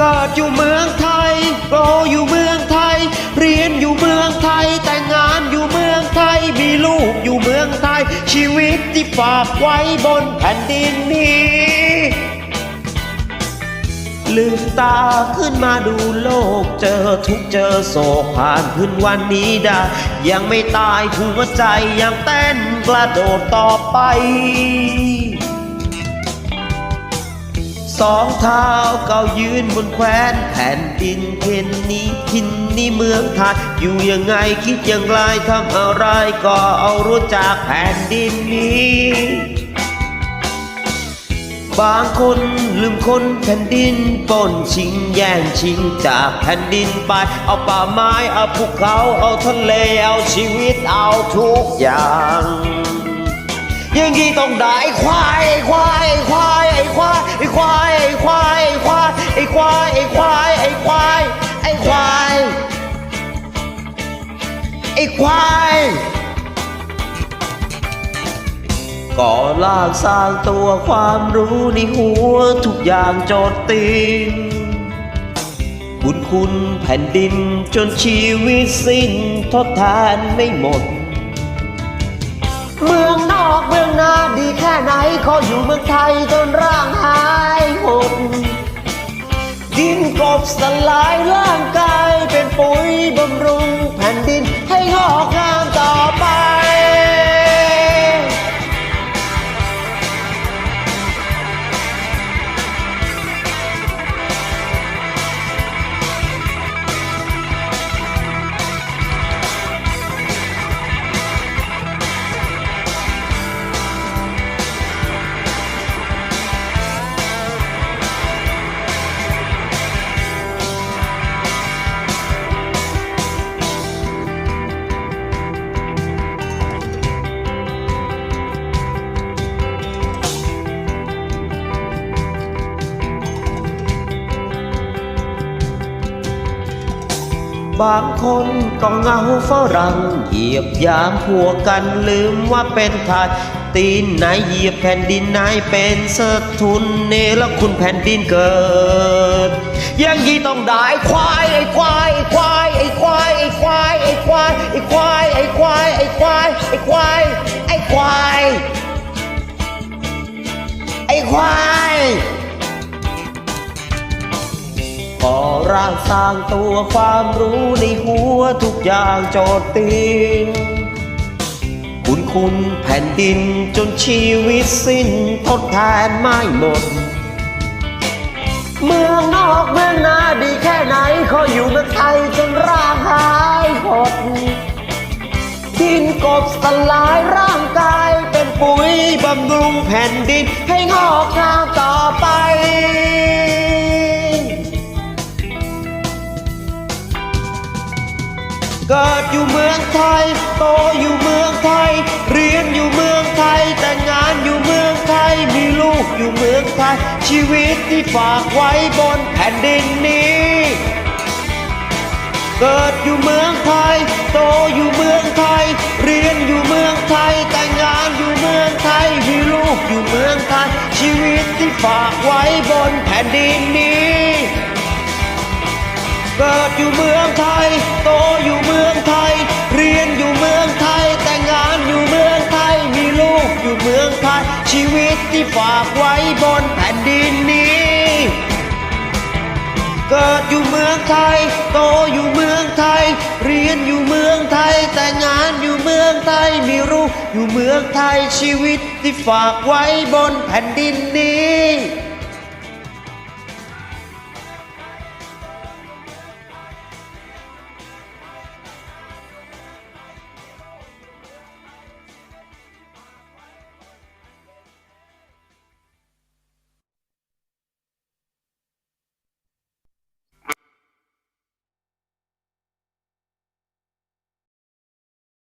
กิดอยู่เมืองไทยโตอยู่เมืองไทย เรียนอยู่เมืองไทย แต่งงานอยู่เมืองไทย มีลูกอยู่เมืองไทย ชีวิตที่ฝากไว้บนแผ่นดินนี้ ลืมตาขึ้นมาดูโลก เจอทุกเจอโศกผ่านขึ้นวันนี้ได้ ยังไม่ตายหัวใจยังเต้นกระโดดต่อไป สองเท้าเก้ายืนบนแคว้นแผ่นดินเห็นนี้ทินนี้เมืองไทยอยู่ยังไงคิดอย่างไรทำอะไรก็เอารู้จากแผ่นดินนี้ บางคนลืมคนแผ่นดินปนชิงแย่งชิงจากแผ่นดินไป เอาป่าไม้เอาภูเขาเอาทะเลเอาชีวิตเอาทุกอย่างย่งนี้ต้องได้ควายควายควาย ก่อล่างสร้างตัวความรู้ในหัวทุกอย่างจทย์ติงบุญคุณแผ่นดินจนชีวิตสิ้นทดแทนไม่หมด เมืองนอกเมืองนาดีแค่ไหน ขออยู่เมืองไทยจนร่างหายหดดินกบสลายร่างกายเป็นปุ๋ยบำรุงแผ่นดินให้งอกงาม บางคนก็เหงาฝรั่งเหยียบยามพัวกันลืมว่าเป็นไทยตีนไหนเหยียบแผ่นดินไหนเป็นสทุนเนรคุณแผ่นดินเกิดยังยี่ต้องได้ควายไอ้ควายไอ้ควายไอ้ควายไอ้ควายไอ้ควายไอ้ควายไอ้ควายไอ้ควายไอ้ควายไอ้ควายไอ้ควาย ขอร่างสร้างตัวความรู้ในหัวทุกอย่างโจทย์ติงคุณคุณแผ่นดินจนชีวิตสิ้นทดแทนไม่หมด เมืองนอกเมืองนาดีแค่ไหนขออยู่เมืองไทยจนร่างหายหดดินกบสลายร่างกายเป็นปุ๋ยบำรุงแผ่นดินให้งอกงามต่อไป เกิดอยู่เมืองไทย โตอยู่เมืองไทย เรียนอยู่เมืองไทย แต่งงานอยู่เมืองไทย มีลูกอยู่เมืองไทย ชีวิตที่ฝากไว้บนแผ่นดินนี้ เกิดอยู่เมืองไทย โตอยู่เมืองไทย เรียนอยู่เมืองไทย แต่งงานอยู่เมืองไทย มีลูกอยู่เมืองไทย ชีวิตที่ฝากไว้บนแผ่นดินนี้ เกิดอยู่เมืองไทย โตอย ที่ฝากไว้บนแผ่นดินนี้ เกิดอยู่เมืองไทย โตอยู่เมืองไทย เรียนอยู่เมืองไทย แต่งานอยู่เมืองไทยมีรู้อยู่เมืองไทยชีวิตที่ฝากไว้บนแผ่นดินนี้